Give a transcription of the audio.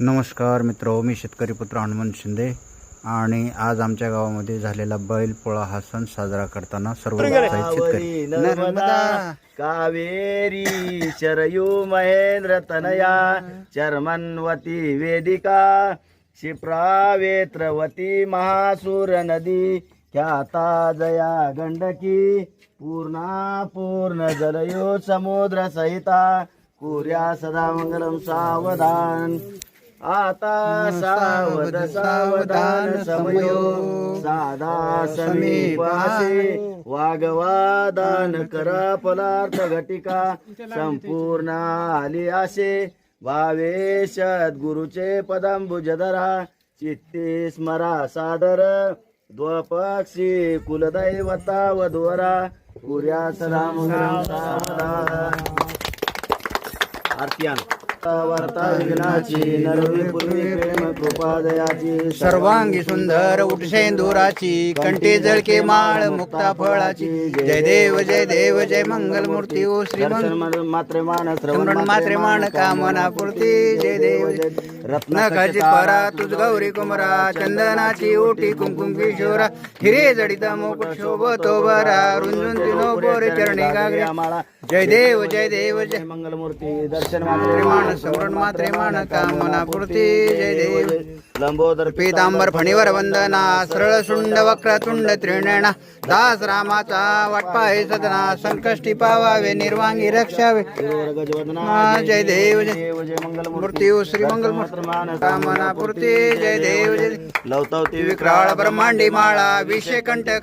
नमस्कार मित्र मी शेतकरी पुत्र हनुमंत शिंदे आणि आज आमच्या गावामध्ये झालेला बैलपोळा हा सण साजरा करताना सर्व उत्साहित शेतकरी. नर्मदा कावेरी शरयू महेंद्र तनया चर्मन्वती वेदिका क्षिप्रा वेत्रवती महासूर नदी ख्याता जया गंडकी पूर्णा पूर्ण जलयो समुद्र सहिता कुर्या सदा मंगलम सावधान. आता सावध सावधान समयो. साधा समीप असे वागवादान करा पदार्थ घटिका. संपूर्ण आली असे भावे सद्गुरुचे पदांबुजधरा. चित्ते स्मरा सादर. द्वपक्षी कुलदैवता वधुवरा. कुर्या सदा आरतीयान वार्ता विघ्नाची नरवी पूर्वी प्रेम कृपा दयाची सर्वांगी सुंदर उठशेंदुराची कंठी जळके माळ मुक्ता फळाची. जय देव जय देव जय मंगल मूर्ती ओ श्री मात्रे मान मात्रे मान कामना पूर्ती जय देव. रत्नाकाची परा तुझ गौरी कुमरा चंदनाची ओटी कुंकुम किशोरा. हिरे जडित मुकुट शोभतो बरा रुंजून तिनो बोरे चरणी गागरे. जय देव जय देव जय मंगलमूर्ती दर्शन मात्रे मान मात्रे मान पूर्ती जय देव. लंबोदर पीतांबर फणीवर वंदना सरळ शुंड वक्रतुंड त्रिणेणा. दास रामाचा वाटपाहे सदना संकष्टी पावावे निर्वांगी रक्षावे. हा, जय देव जय मूर्ती ओ श्री मंगल कामना पूर्ती जय देव जय लवतावती विक्राळ ब्रह्मांडी माळा विषय कंटक.